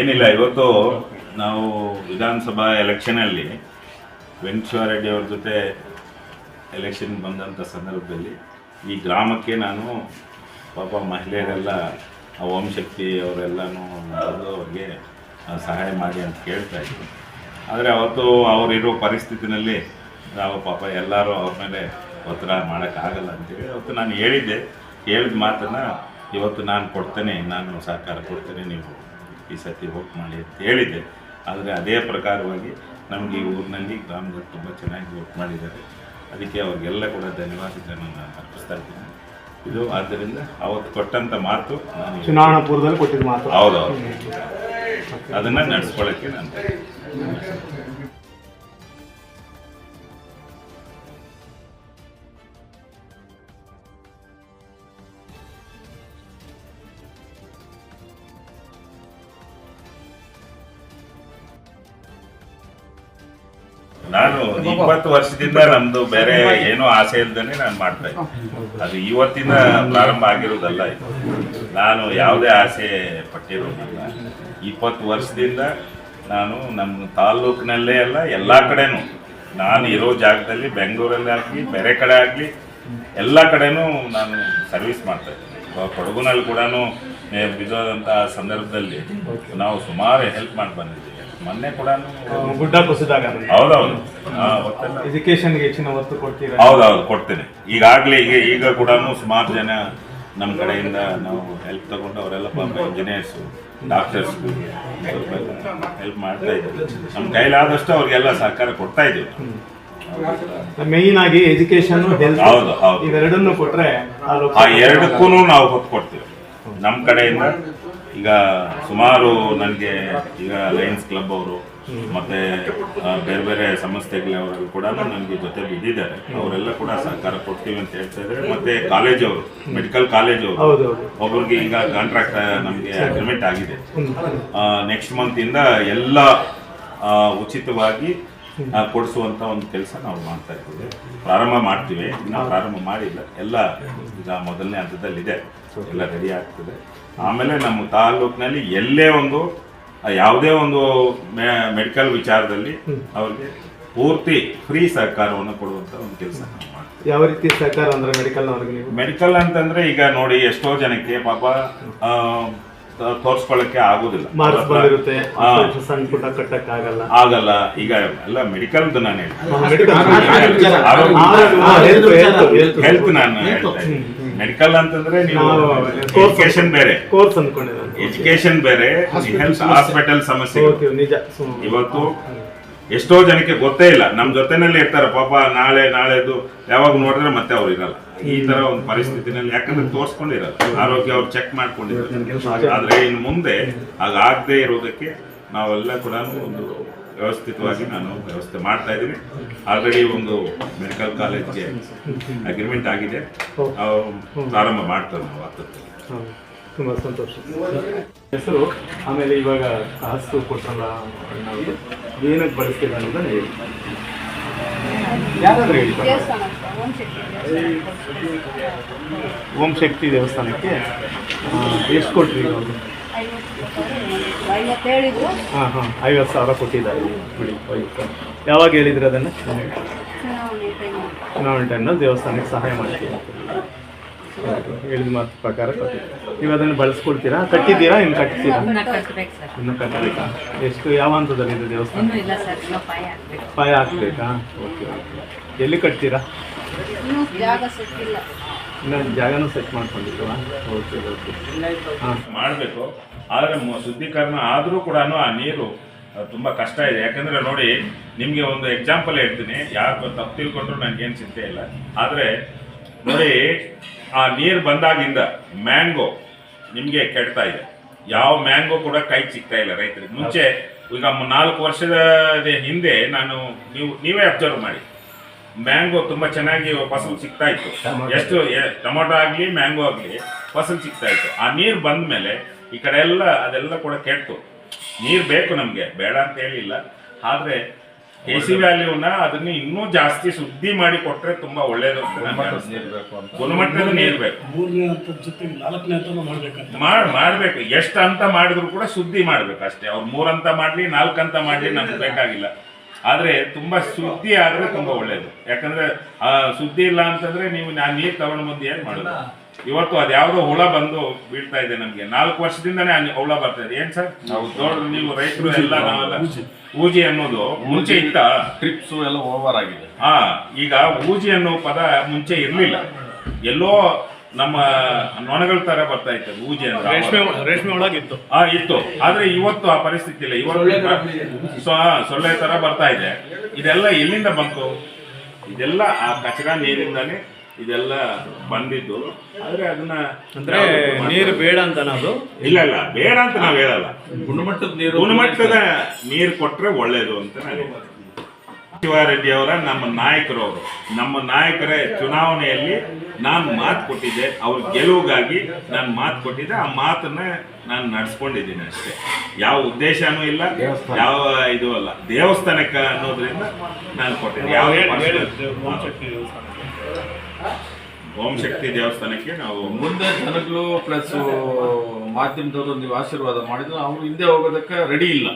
ಏನಿಲ್ಲ, ಇವತ್ತು ನಾವು ವಿಧಾನಸಭಾ ಎಲೆಕ್ಷನಲ್ಲಿ ವೆಂಕಟೇಶ್ವರ ರೆಡ್ಡಿ ಅವ್ರ ಜೊತೆ ಎಲೆಕ್ಷನ್ ಬಂದಂಥ ಸಂದರ್ಭದಲ್ಲಿ ಈ ಗ್ರಾಮಕ್ಕೆ ನಾನು ಪಾಪ ಮಹಿಳೆಯರೆಲ್ಲ, ಆ ಓಂ ಶಕ್ತಿ ಅವರೆಲ್ಲನೂ ಅವ್ರಿಗೆ ಸಹಾಯ ಮಾಡಿ ಅಂತ ಕೇಳ್ತಾ ಇದ್ದೆ ಆದರೆ ಅವತ್ತು ಅವರಿರೋ ಪರಿಸ್ಥಿತಿನಲ್ಲಿ ನಾವು ಪಾಪ ಎಲ್ಲರೂ ಅವ್ರ ಮೇಲೆ ಒತ್ತಡ ಮಾಡೋಕ್ಕಾಗಲ್ಲ ಅಂತೇಳಿ ಅವತ್ತು ನಾನು ಹೇಳಿದ್ದೆ. ಹೇಳಿದ ಮಾತನ್ನು ಇವತ್ತು ನಾನು ಕೊಡ್ತೇನೆ, ನಾನು ಸಹಕಾರ ಕೊಡ್ತೇನೆ ನೀವು ಈ ಸತಿ ವೋಟ್ ಮಾಡಿ ಅಂತ ಹೇಳಿದ್ದೆ. ಆದರೆ ಅದೇ ಪ್ರಕಾರವಾಗಿ ನಮಗೆ ಈ ಊರಿನಲ್ಲಿ ಗ್ರಾಮದಲ್ಲಿ ತುಂಬ ಚೆನ್ನಾಗಿ ವೋಟ್ ಮಾಡಿದ್ದಾರೆ. ಅದಕ್ಕೆ ಅವ್ರಿಗೆಲ್ಲ ಕೂಡ ಧನ್ಯವಾದಗಳನ್ನು ನಾನು ಅರ್ಪಿಸ್ತಾ ಇದ್ದೀನಿ. ಇದು ಆದ್ದರಿಂದ ಅವತ್ತು ಕೊಟ್ಟಂಥ ಮಾತು ನಾನು ಚುನಾವಣಾ ಪೂರ್ವದಲ್ಲಿ ಕೊಟ್ಟಿದ್ದು ಮಾತು. ಹೌದೌದು. ಅದನ್ನು ನಡೆಸ್ಕೊಳ್ಳೋಕ್ಕೆ ನಾನು ನಾನು ಇಪ್ಪತ್ತು ವರ್ಷದಿಂದ ನಮ್ದು ಬೇರೆ ಏನೋ ಆಸೆ ಇಲ್ದೇನೆ ನಾನು ಮಾಡ್ತಾ ಇದ್ದೆ. ಅದು ಇವತ್ತಿನ ಪ್ರಾರಂಭ ಆಗಿರೋದಲ್ಲ ಇದು. ನಾನು ಯಾವುದೇ ಆಸೆ ಪಟ್ಟಿರೋದಿಲ್ಲ. ಇಪ್ಪತ್ತು ವರ್ಷದಿಂದ ನಾನು ನಮ್ಮ ತಾಲ್ಲೂಕಿನಲ್ಲೇ ಅಲ್ಲ, ಎಲ್ಲ ಕಡೆನೂ. ನಾನು ಇರೋ ಜಾಗದಲ್ಲಿ, ಬೆಂಗಳೂರಲ್ಲಿ ಆಗಲಿ, ಬೇರೆ ಕಡೆ ಆಗಲಿ, ಎಲ್ಲ ಕಡೆನೂ ನಾನು ಸರ್ವಿಸ್ ಮಾಡ್ತಾ ಇದ್ದೀನಿ. ಕೊಡಗುನಲ್ಲಿ ಕೂಡ ಬಿದ್ದೋದಂಥ ಸಂದರ್ಭದಲ್ಲಿ ನಾವು ಸುಮಾರು ಹೆಲ್ಪ್ ಮಾಡಿ ಬಂದಿದ್ದೀವಿ. ಮೊನ್ನೆ ಕೂಡ ಗುಡ್ಡ ಕುಸಿದಾಗ ಹೌದೌದು. ಎಜುಕೇಶನ್ಗೆ ಹೆಚ್ಚಿನ ಒತ್ತು ಕೊಡ್ತೀರಾ? ಹೌದೌದು ಕೊಡ್ತೇನೆ. ಈಗಾಗಲೇ ಈಗ ಈಗ ಕೂಡ ಸುಮಾರು ಜನ ನಮ್ಮ ಕಡೆಯಿಂದ ನಾವು ಹೆಲ್ಪ್ ತಗೊಂಡು ಅವರೆಲ್ಲ ಪಾಪ ಇಂಜಿನಿಯರ್ಸು ಡಾಕ್ಟರ್ಸ್ ಹೆಲ್ಪ್ ಮಾಡ್ತಾ ಇದ್ದೀವಿ ನಮ್ಮ ಕೈಲಾದಷ್ಟು ಅವ್ರಿಗೆಲ್ಲ ಸಹಕಾರ ಕೊಡ್ತಾ ಇದ್ದೀವಿ ಮೇಯ್ನ್ ಆಗಿ ಎಜುಕೇಶನ್ ಹೆಲ್ತ್ ಹೌದು ಹೌದು. ಇವೆರಡನ್ನು ಕೊಟ್ರೆ ತಾಲೂಕು ಆ ಎರಡಕ್ಕೂ ನಾವು ಹೊತ್ತು ಕೊಡ್ತೀವಿ. ನಮ್ಮ ಕಡೆಯಿಂದ ಈಗ ಸುಮಾರು ನನಗೆ ಈಗ ಲಯನ್ಸ್ ಕ್ಲಬ್ ಅವರು ಮತ್ತೆ ಬೇರೆ ಬೇರೆ ಸಂಸ್ಥೆಗಳವರು ಕೂಡ ನನಗೆ ಜೊತೆ ಬಿದ್ದಿದ್ದಾರೆ. ಅವರೆಲ್ಲ ಕೂಡ ಸಹಕಾರ ಕೊಡ್ತೀವಿ ಅಂತ ಹೇಳ್ತಾ ಇದ್ದಾರೆ. ಮತ್ತೆ ಕಾಲೇಜ್ ಅವರು ಮೆಡಿಕಲ್ ಕಾಲೇಜ್ ಅವರು ಒಬ್ಬರಿಗೆ ಈಗ ಕಾಂಟ್ರಾಕ್ಟ್ ನಮಗೆ ಅಗ್ರಿಮೆಂಟ್ ಆಗಿದೆ. ನೆಕ್ಸ್ಟ್ ಮಂತ್ ಇಂದ ಎಲ್ಲ ಉಚಿತವಾಗಿ ಆ, ಕೊಡಿಸುವಂತ ಒಂದು ಕೆಲಸ ನಾವು ಮಾಡ್ತಾ ಇದ್ದೀವಿ. ಪ್ರಾರಂಭ ಮಾಡ್ತೀವಿ. ನಾವು ಪ್ರಾರಂಭ ಮಾಡಿಲ್ಲ. ಎಲ್ಲ ಈಗ ಮೊದಲನೇ ಹಂತದಲ್ಲಿದೆ. ಎಲ್ಲ ರೆಡಿ ಆಗ್ತದೆ. ಆಮೇಲೆ ನಮ್ಮ ತಾಲೂಕಿನಲ್ಲಿ ಎಲ್ಲೇ ಒಂದು ಯಾವುದೇ ಒಂದು ಮೆಡಿಕಲ್ ವಿಚಾರದಲ್ಲಿ ಅವ್ರಿಗೆ ಪೂರ್ತಿ ಫ್ರೀ ಸಹಕಾರವನ್ನು ಕೊಡುವಂತ ಒಂದು ಕೆಲಸ ನಾವು ಮಾಡ್ತೀವಿ. ಯಾವ ರೀತಿ ಸಹಕಾರ ಅಂದ್ರೆ ಮೆಡಿಕಲ್ ಮೆಡಿಕಲ್ ಅಂತಂದ್ರೆ ಈಗ ನೋಡಿ ಎಷ್ಟೋ ಜನಕ್ಕೆ ಪಾಪ ತೋರ್ಸ್ಕೊಳ್ಳಕ್ಕೆ ಆಗುದಿಲ್ಲ. ಮಾರ್ಕ್ಸ್. ಸಣ್ಣ ಪುಟ್ಟ ಆಗಲ್ಲ ಆಗಲ್ಲ. ಈಗ ಎಲ್ಲ ಮೆಡಿಕಲ್ದು ನಾನು ಮೆಡಿಕಲ್ ಹೆಲ್ತ್ ಹೆಲ್ತ್ ನಾನು ಮೆಡಿಕಲ್ ಅಂತಂದ್ರೆ ನೀವು ಎಜುಕೇಶನ್ ಬೇರೆ. ಕೋರ್ಸ್ ಅನ್ಕೊಂಡಿದ್ದೀರಾ ಎಜುಕೇಶನ್ ಬೇರೆ. ಹೆಲ್ತ್ ಹಾಸ್ಪಿಟಲ್ ಸಮಸ್ಯೆ. ಓಕೆ ನಿಜ. ಸುಮ್- ಇವತ್ತು ಎಷ್ಟೋ ಜನಕ್ಕೆ ಗೊತ್ತೇ ಇಲ್ಲ. ನಮ್ ಜೊತೆನಲ್ಲಿ ಇರ್ತಾರೆ. ಪಾಪ ನಾಳೆ ನಾಳೆದು ಯಾವಾಗ ನೋಡಿದ್ರೆ ಮತ್ತೆ ಅವ್ರು ಇರಲ್ಲ. ಈ ತರ ಒಂದು ಪರಿಸ್ಥಿತಿನಲ್ಲಿ ಯಾಕಂದ್ರೆ ತೋರಿಸ್ಕೊಂಡಿರೋ ಆರೋಗ್ಯ ಅವ್ರು ಚೆಕ್ ಮಾಡ್ಕೊಂಡಿರೋ ಆದ್ರೆ ಇನ್ನು ಮುಂದೆ ಹಾಗಾಗದೇ ಇರೋದಕ್ಕೆ ನಾವೆಲ್ಲ ಕೂಡ ಒಂದು ವ್ಯವಸ್ಥಿತವಾಗಿ ನಾನು ವ್ಯವಸ್ಥೆ ಮಾಡ್ತಾ ಇದ್ದೀನಿ. ಆಲ್ರೆಡಿ ಒಂದು ಮೆಡಿಕಲ್ ಕಾಲೇಜ್ಗೆ ಅಗ್ರಿಮೆಂಟ್ ಆಗಿದೆ. ಅವ್ರು ಪ್ರಾರಂಭ ಮಾಡ್ತೇವೆ ನಾವು ಹತ್ತಕ್ಕೆ. ತುಂಬ ಸಂತೋಷ. ಹೆಸರು ಆಮೇಲೆ ಇವಾಗ ಕಾಸು ಕೊಟ್ಟಲ್ಲ ಏನಕ್ಕೆ ಬಳಸ್ತೀರ ಅನ್ನೋದನ್ನ ಹೇಳಿ. ಯಾರಾದ್ರೂ ಹೇಳಿ ಅಂತ, ಓಂ ಶಕ್ತಿ ದೇವಸ್ಥಾನಕ್ಕೆ ಎಷ್ಟು ಕೊಟ್ರಿ ಅವರು? ಹಾಂ ಹಾಂ ಐವತ್ತು ಸಾವಿರ ಕೊಟ್ಟಿದ್ದಾರೆ. ಬಿಡಿ ಯಾವಾಗ ಹೇಳಿದ್ರಿ ಅದನ್ನು? ಚುನಾವಣೆ ಟೈಮ್ ಚುನಾವಣೆ ಟೈಮ್ನಲ್ಲಿ ದೇವಸ್ಥಾನಕ್ಕೆ ಸಹಾಯ ಮಾಡ್ತೀವಿ ಹೇಳಿದ ಮಾತು ಪ್ರಕಾರ ನೀವು ಅದನ್ನು ಬಳಸ್ಕೊಳ್ತೀರಾ? ಕಟ್ಟಿದ್ದೀರಾ? ಇನ್ನು ಕಟ್ತೀರಾ? ಇನ್ನ ಕಟ್ಟಬೇಕಾ ಎಷ್ಟು ಯಾವ ಹಂತದಲ್ಲಿದೆ ದೇವಸ್ಥಾನ? ಪಾಯ ಹಾಕ್ಬೇಕಾ? Okay okay. ಎಲ್ಲಿ ಕಟ್ತೀರಾ? ಇನ್ನೂ ಜಾಗ ಸಿಕ್ಕಿಲ್ಲ ಇನ್ನು ಜಾಗನೂ ಸೆಟ್ ಮಾಡ್ಕೊಂಡಿಲ್ವಾ? ಓಕೆ ಓಕೆ ಹಾಂ. ಮಾಡಬೇಕು. ಆದರೆ ಮು- ಶುದ್ಧೀಕರಣ ಆದರೂ ಕೂಡ ಆ ನೀರು ತುಂಬಾ ಕಷ್ಟ ಇದೆ. ಯಾಕಂದ್ರೆ ನೋಡಿ ನಿಮಗೆ ಒಂದು ಎಕ್ಸಾಂಪಲ್ ಹೇಳ್ತೀನಿ. ಯಾರು ತಪ್ಪು ತಿಳ್ಕೊಂಡ್ರು ನನಗೇನು ಚಿಂತೆ ಇಲ್ಲ. ಆದರೆ ನೋಡಿ ಆ ನೀರು ಬಂದಾಗಿಂದ ಮ್ಯಾಂಗೋ ನಿಮಗೆ ಕೆಡ್ತಾ ಇದೆ. ಯಾವ ಮ್ಯಾಂಗೋ ಕೂಡ ಕೈ ಸಿಗ್ತಾ ಇಲ್ಲ ರೈತರಿಗೆ. ಮುಂಚೆ ಈಗ ನಾಲ್ಕು ವರ್ಷದ ಹಿಂದೆ ನಾನು ನೀವು ನೀವೇ ಅಬ್ಸರ್ವ್ ಮಾಡಿ. ಮ್ಯಾಂಗೋ ತುಂಬಾ ಚೆನ್ನಾಗಿ ಫಸಲು ಸಿಗ್ತಾ ಇತ್ತು. ಎಷ್ಟು ಟೊಮೊಟೊ ಆಗ್ಲಿ ಮ್ಯಾಂಗೋ ಆಗ್ಲಿ ಫಸಲು ಸಿಗ್ತಾ ಇತ್ತು. ಆ ನೀರು ಬಂದ ಮೇಲೆ ಈ ಕಡೆ ಎಲ್ಲ ಅದೆಲ್ಲ ಕೂಡ ಕೆಟ್ಟು ನೀರು ಬೇಕು ನಮಗೆ ಬೇಡ ಅಂತ ಹೇಳಿಲ್ಲ. ಆದರೆ ಎ ಸಿ ವ್ಯಾಲ್ಯೂನ ಅದನ್ನ ಇನ್ನೂ ಜಾಸ್ತಿ ಶುದ್ಧಿ ಮಾಡಿ ಕೊಟ್ರೆ ತುಂಬಾ ಒಳ್ಳೇದು ಅಂತ. ಗುಣಮಟ್ಟದ ನೀರು ಬೇಕು ಮಾಡ್ ಮಾಡ್ಬೇಕು. ಎಷ್ಟು ಅಂತ ಮಾಡಿದ್ರು ಕೂಡ ಶುದ್ಧಿ ಮಾಡ್ಬೇಕು ಅಷ್ಟೇ. ಅವ್ರು ಮೂರಂತ ಮಾಡ್ಲಿ ನಾಲ್ಕಂತ ಮಾಡ್ಲಿ ನಮ್ಗೆ ಬೇಕಾಗಿಲ್ಲ. ಆದ್ರೆ ತುಂಬಾ ಶುದ್ಧಿ ಆದ್ರೆ ತುಂಬಾ ಒಳ್ಳೇದು. ಯಾಕಂದ್ರೆ ಆ ಶುದ್ಧಿ ಇಲ್ಲ ಅಂತಂದ್ರೆ ನೀವು ನಾನು ನೀರು ತಗೊಂಡು ಬಂದು ಏನ್ ಮಾಡೋದು? ಇವತ್ತು ಅದ್ಯಾವುದೋ ಹುಳ ಬಂದು ಬೀಳ್ತಾ ಇದೆ ನಮ್ಗೆ. ನಾಲ್ಕು ವರ್ಷದಿಂದನೇ ಅಲ್ಲಿ ಹುಳ ಬರ್ತಾ ಇದೆ. ಏನ್ ಸರ್? ನಾವು ದೊಡ್ಡ ನೀವು ರೈತರು ಎಲ್ಲ ನಾವೆಲ್ಲ ಊಜಿ. ಅನ್ನೋದು ಮುಂಚೆ ಇತ್ತ? ಟ್ರಿಪ್ಸ್ ಎಲ್ಲ ಓವರ್ ಆಗಿದೆ. ಹಾ ಈಗ ಊಜಿ ಅನ್ನೋ ಪದ ಮುಂಚೆ ಇರಲಿಲ್ಲ. ಎಲ್ಲೋ ನಮ್ಮ ನೊಣಗಳ ತರ ಬರ್ತಾ ಇತ್ತು ಪೂಜೆ ಅಂತ. ರೇಷ್ಮೆ. ರೇಷ್ಮೆ ಒಳಗಿತ್ತು ಆ ಇತ್ತು. ಆದ್ರೆ ಇವತ್ತು ಆ ಪರಿಸ್ಥಿತಿ ಇಲ್ಲ. ಇವತ್ತು ಸೊ ಸೊಳ್ಳೆ ತರ ಬರ್ತಾ ಇದೆ. ಇದೆಲ್ಲ ಎಲ್ಲಿಂದ ಬಂತು? ಇದೆಲ್ಲ ಆ ಕಚರ ನೀರಿಂದಾನೇ ಇದೆಲ್ಲ ಬಂದಿದ್ದು. ಆದ್ರೆ ಅದನ್ನ ಅಂದ್ರೆ ನೀರು ಬೇಡ ಅಂತ ನಾವು ಇಲ್ಲ ಇಲ್ಲ. ಬೇಡ ಅಂತ ನಾವ್ ಹೇಳಲ್ಲ. ಗುಣಮಟ್ಟದ ನೀರು ಗುಣಮಟ್ಟದ ನೀರು ಕೊಟ್ರೆ ಒಳ್ಳೇದು ಅಂತ ನಾನು. ಶಿವಾರೆಡ್ಡಿ ಅವರ ನಮ್ಮ ನಾಯಕರು ಅವರು ನಮ್ಮ ನಾಯಕರೇ ಚುನಾವಣೆಯಲ್ಲಿ ನಾನು ಮಾತು ಕೊಟ್ಟಿದ್ದೆ ಅವ್ರ ಗೆಲುವಿಗಾಗಿ ನಾನು ಮಾತು ಕೊಟ್ಟಿದ್ದೆ ಆ ಮಾತನ್ನ ನಾನು ನಡ್ಸ್ಕೊಂಡಿದ್ದೀನಿ ಅಷ್ಟೇ. ಯಾವ ಉದ್ದೇಶನೂ ಇಲ್ಲ ಯಾವ ಇದು ಅಲ್ಲ ದೇವಸ್ಥಾನಕ್ಕೆ ಅನ್ನೋದ್ರಿಂದ ನಾನು ಕೊಟ್ಟಿದ್ದೆ. ಯಾವ ಓಂ ಶಕ್ತಿ ದೇವಸ್ಥಾನಕ್ಕೆ. ನಾವು ಮುಂದೆ ಜನಗಳು ಪ್ಲಸ್ ಮಾಧ್ಯಮದವರು ನೀವು ಆಶೀರ್ವಾದ ಮಾಡಿದ್ರು ಅವ್ರು ಹಿಂದೆ ಹೋಗೋದಕ್ಕೆ ರೆಡಿ ಇಲ್ಲ.